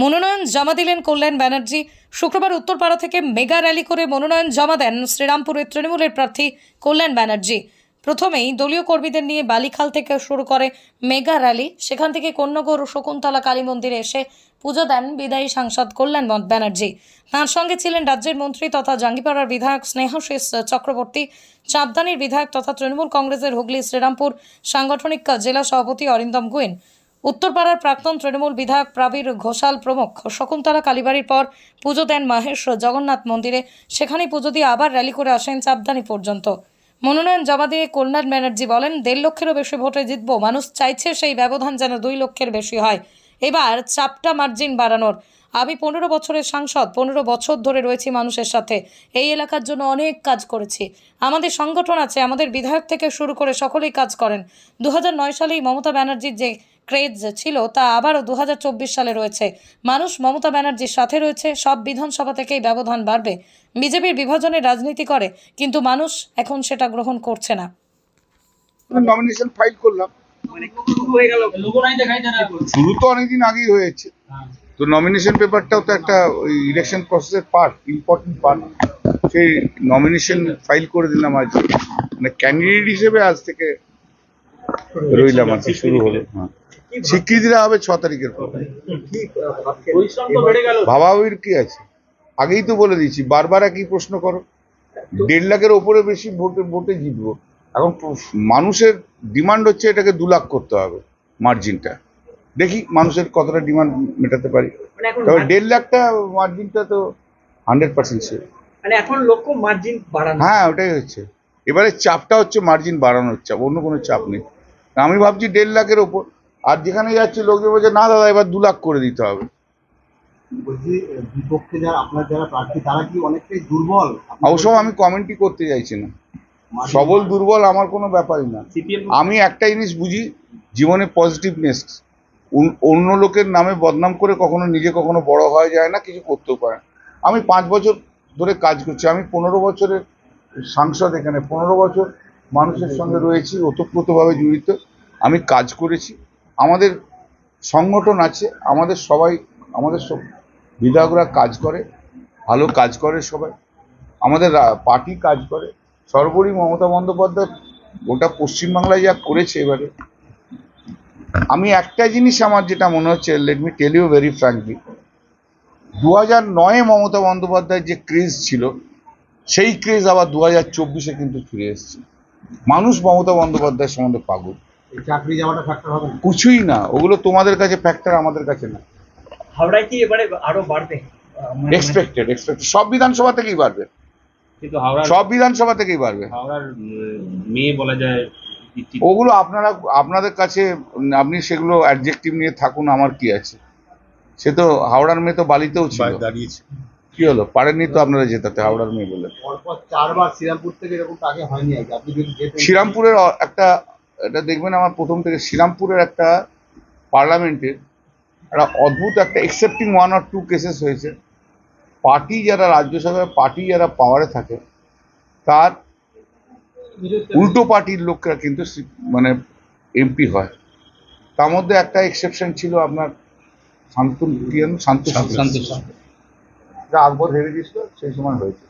মনোনয়ন জমা দিলেন কল্যাণ ব্যানার্জি। শুক্রবার উত্তরপাড়া থেকে মেগা র্যালি করে মনোনয়ন জমা দেন শ্রীরামপুরের তৃণমূলের প্রার্থী কল্যাণ ব্যানার্জি। প্রথমেই দলীয় কর্মীদের নিয়ে বালিখাল থেকে শুরু করে মেগা র্যালি। সেখান থেকে কন্যগর শকুন্তলা কালী মন্দিরে এসে পুজো দেন বিদায়ী সাংসদ কল্যাণ ব্যানার্জি। তাঁর সঙ্গে ছিলেন রাজ্যের মন্ত্রী তথা জাঙ্গিপাড়ার বিধায়ক স্নেহাশিস চক্রবর্তী চাঁদদানির বিধায়ক তথা তৃণমূল কংগ্রেসের হুগলি শ্রীরামপুর সাংগঠনিক জেলা সভাপতি অরিন্দম গুয়েন। উত্তরপাড়ার প্রাক্তন তৃণমূল বিধায়ক প্রাবীর ঘোষাল প্রমুখ শকুন্তলা কালীবাড়ির পর পুজো দেন মাহেশ জগন্নাথ মন্দিরে। সেখানেই পুজো দিয়ে আবার র্যালি করে আসেন চাপদানি পর্যন্ত। মনোনয়ন জমা দিয়ে কল্যাণ ব্যানার্জি বলেন, দেড় লক্ষেরও বেশি ভোটে জিতবো, মানুষ চাইছে সেই ব্যবধান যেন দুই লক্ষের বেশি হয়। এবার চাপটা মার্জিন বাড়ানোর। আমি পনেরো বছরের সাংসদ, পনেরো বছর ধরে রয়েছি মানুষের সাথে। এই এলাকার জন্য অনেক কাজ করেছি। আমাদের সংগঠন আছে, আমাদের বিধায়ক থেকে শুরু করে সকলেই কাজ করেন। দু সালেই মমতা ব্যানার্জির যে ক্রেজ ছিল, তা আবারও দু হাজার চব্বিশ সালে রয়েছে। মানুষ মমতা ব্যানার্জির সাথে রয়েছে, সব বিধানসভা থেকেই ব্যবধান বাড়বে। বিজেপির বিভাজনের রাজনীতি করে, কিন্তু মানুষ এখন সেটা গ্রহণ করছে না। অনেকদিন আগেই হয়েছে। তো নমিনেশন পেপারটাও তো একটা ইলেকশন পার্ট সেই নমিনেশন ফাইল করে দিলাম ক্যান্ডিডেট হিসেবে আজ থেকে রইলাম আর কি, শুরু হলো। হ্যাঁ। স্বীকৃতিটা হবে ছ তারিখের পর। ভাবাবির কি আছে? আগেই তো বলে দিয়েছি বারবার একই প্রশ্ন করো। দেড় লাখের ওপরে বেশি ভোটে ভোটে জিতবো। এখন মানুষের ডিমান্ড হচ্ছে এটাকে দু লাখ করতে হবে মার্জিনটা। দেখি মানুষের কতটা ডিমান্ড মেটাতে পারি। মানে তবে দেড় লাখটা মার্জিনটা তো হান্ড্রেড পার্সেন্ট শিওর মানে এখন লক্ষ্য মার্জিন বাড়ানো। হ্যাঁ ওটাই হচ্ছে। এবারে চাপটা হচ্ছে মার্জিন বাড়ানোর চাপ অন্য কোনো চাপ নেই। আমি ভাবছি দেড় লাখের ওপর আর যেখানে যাচ্ছে লোকজন বলছে না দাদা এবার দু লাখ করে দিতে হবে। বলছি বিপক্ষে যারা আপনার যারা প্রার্থী তারা কি অনেকটাই দুর্বল? অবশ্য আমি কমেন্টই করতে চাইছি না। সবল দুর্বল আমার কোনো ব্যাপারই না। আমি একটা জিনিস বুঝি জীবনে পজিটিভনেস অন্য লোকের নামে বদনাম করে কখনো নিজে কখনো বড় হওয়া যায় না কিছু করতেও পারে না। আমি পাঁচ বছর ধরে কাজ করছি। আমি পনেরো বছরের সাংসদ এখানে পনেরো বছর মানুষের সঙ্গে রয়েছি ওতপ্রোতভাবে জড়িত। আমি কাজ করেছি। আমাদের সংগঠন আছে, আমাদের সবাই, আমাদের সব বিধায়করা কাজ করে, ভালো কাজ করে সবাই। আমাদের পার্টি কাজ করে। সর্বোপরি মমতা বন্দ্যোপাধ্যায় গোটা পশ্চিমবাংলায় যা করেছে এবারে। আমি একটা জিনিস আমার যেটা মনে হচ্ছে let me tell you very frankly দু হাজার নয়ে মমতা বন্দ্যোপাধ্যায়ের যে ক্রেজ ছিল, সেই ক্রেজ আবার দু হাজার চব্বিশে কিন্তু ফিরে এসেছে। মানুষ মমতা বন্দ্যোপাধ্যায়ের সম্বন্ধে পাগল। চাকরি যাওয়াটা ফ্যাক্টর হবে না। কিছুই না ওগুলো তোমাদের কাছে ফ্যাক্টর আমাদের কাছে না। হাওড়ায় কি এবারে আরও বাড়বে? এক্সপেক্টেড এক্সপেক্টেড সব বিধানসভা থেকেই বাড়বে। কিন্তু হাওড়ার সব বিধানসভা থেকেই বাড়বে। হাওড়ার মেয়ে বলা যায় ওগুলো আপনারা আপনাদের কাছে আপনি সেগুলো অ্যাডজেক্টিভ নিয়ে থাকুন আমার কি আছে। সে তো হাওড়ার মেয়ে তো বালিতেও ছিল। দাঁড়িয়েছে। কি হলো? পারেননি তো আপনারা জেতাতে হাওড়ার মেয়ে বলে। পরপর চারবার শ্রীরামপুর থেকে এরকম আগে হয়নি আপনি যদি শ্রীরামপুরের একটা এটা দেখবেন আমার প্রথম থেকে শ্রীরামপুরের একটা পার্লামেন্টের একটা অদ্ভুত একটা excepting one or two cases হয়েছে। পার্টি যারা রাজ্যসভায় পার্টি যারা পাওয়ারে থাকে তার উল্টো পার্টির লোকরা কিন্তু মানে এমপি হয়। তার মধ্যে একটা এক্সেপশন ছিল আপনার শান্ত? শান্ত যা আকবর হেরে গেছিল সেই সময় হয়েছে।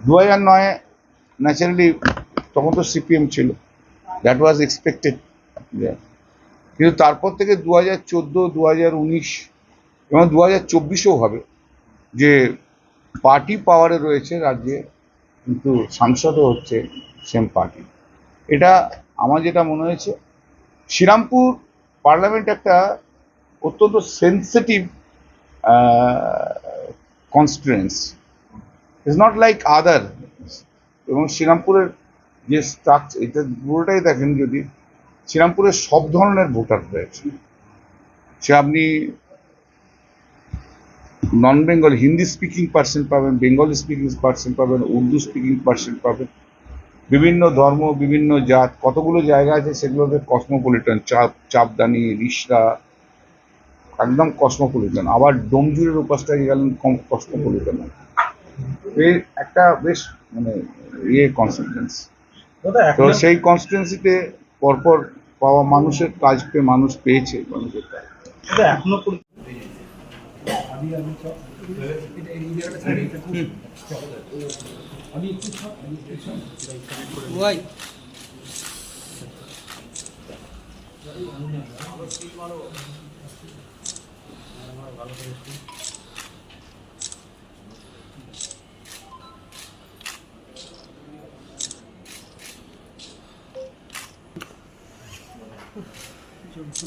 দু হাজার নয়ে ন্যাচারালি তখন তো সিপিএম ছিল। দ্যাট ওয়াজ এক্সপেক্টেড কিন্তু তারপর থেকে দু হাজার চোদ্দ দু হাজার উনিশ এবং দু হাজার চব্বিশেও হবে যে পার্টি পাওয়ারে রয়েছে রাজ্যে, কিন্তু সাংসদও হচ্ছে সেম পার্টি এটা আমার যেটা মনে হয়েছে, শ্রীরামপুর পার্লামেন্ট একটা অত্যন্ত sensitive constituency is not like other এবং শ্রীরামপুরের যে স্ট্রাকচার এটা পুরোটাই দেখেন যদি শ্রীরামপুরের সব ধরনের ভোটার রয়েছে। সে আপনি non Bengal Hindi speaking person পাবেন বেঙ্গলি স্পিকিং পার্সন পাবেন উর্দু স্পিকিং পার্সন পাবেন। বিভিন্ন ধর্ম, বিভিন্ন জাত, কতগুলো জায়গা আছে সেগুলোতে কসমোপলিটন চাপ, চাপদানি, রিসরা, একদম কসমোপলিটন আবার ডোমজুরের উপাসটায় গেলেন কম কসমোপলিটন এই একটা বেশ মানে ইয়ে কনসিস্টেন্স তো সেই কনস্টিটুয়েন্সিতে পরপর পাওয়া মানুষের কাজ পেয়ে মানুষ পেয়েছে মানুষের কাজ। এখনও Councillor States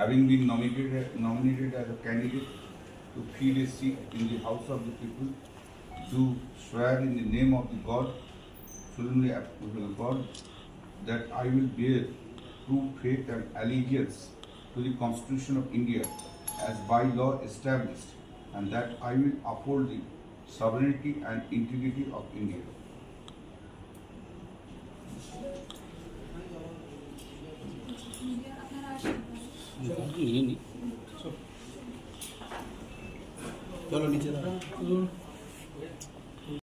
having been nominated, nominated as a candidate to fill a seat in the House of the People, do swear in the name of the God, solemnly applicable God, that I will bear true faith and allegiance to the Constitution of India as by law established, and that I will uphold the sovereignty and integrity of India. চলো নিচে দাঁড়াও